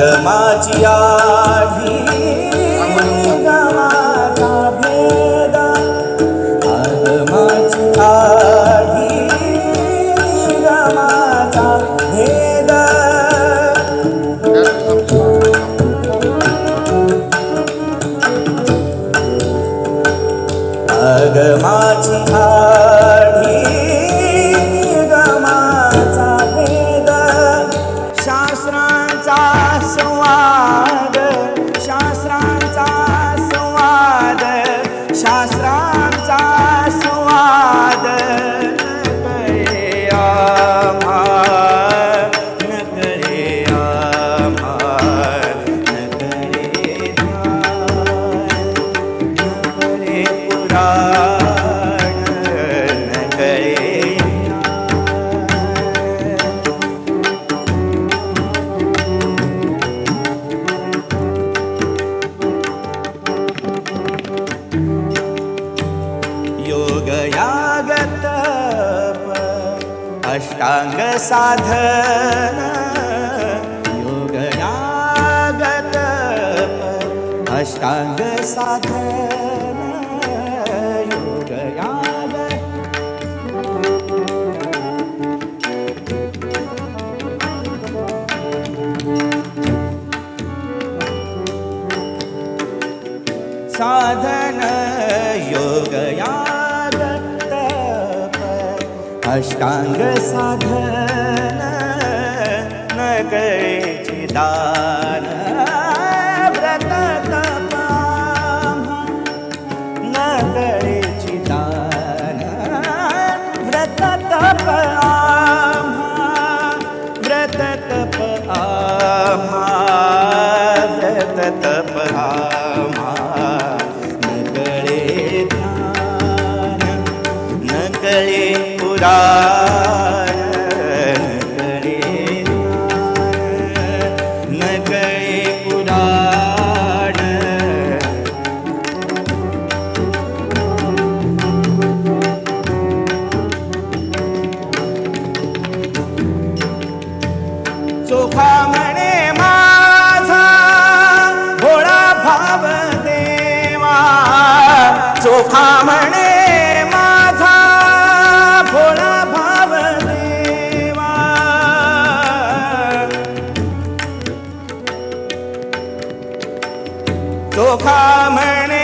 गमाची आधी गमाचा भेद. गमाची आधी गमाचा भेद. अगमाची आढी अष्टाङ्गसाधन योगनागत अष्टाङ्गसाधन अष्टाङ्ग साधन अष्टांग साधन न करे चिदान व्रत तपाम न करे चिदान व्रत तपाम व्रत तपाम व्रत तपाम। चोखा म्हणे माझा भोळा भाव देवा. चोखा म्हणे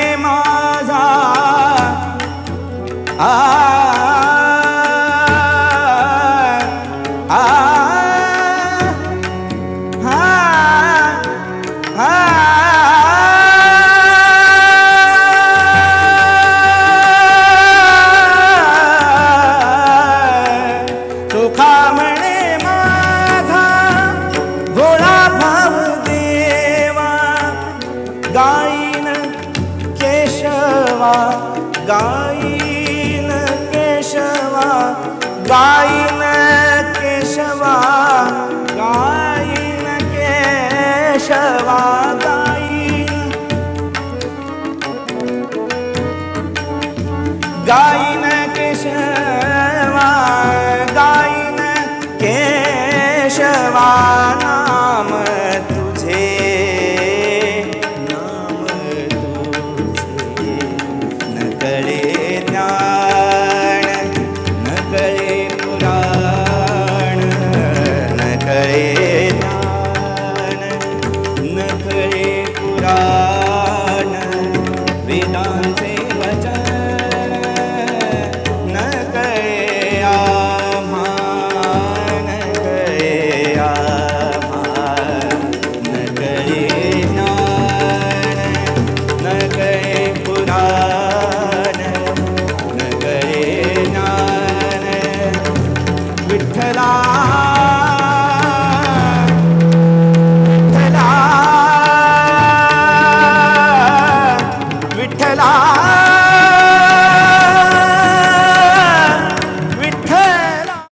गाईन केशवा गाय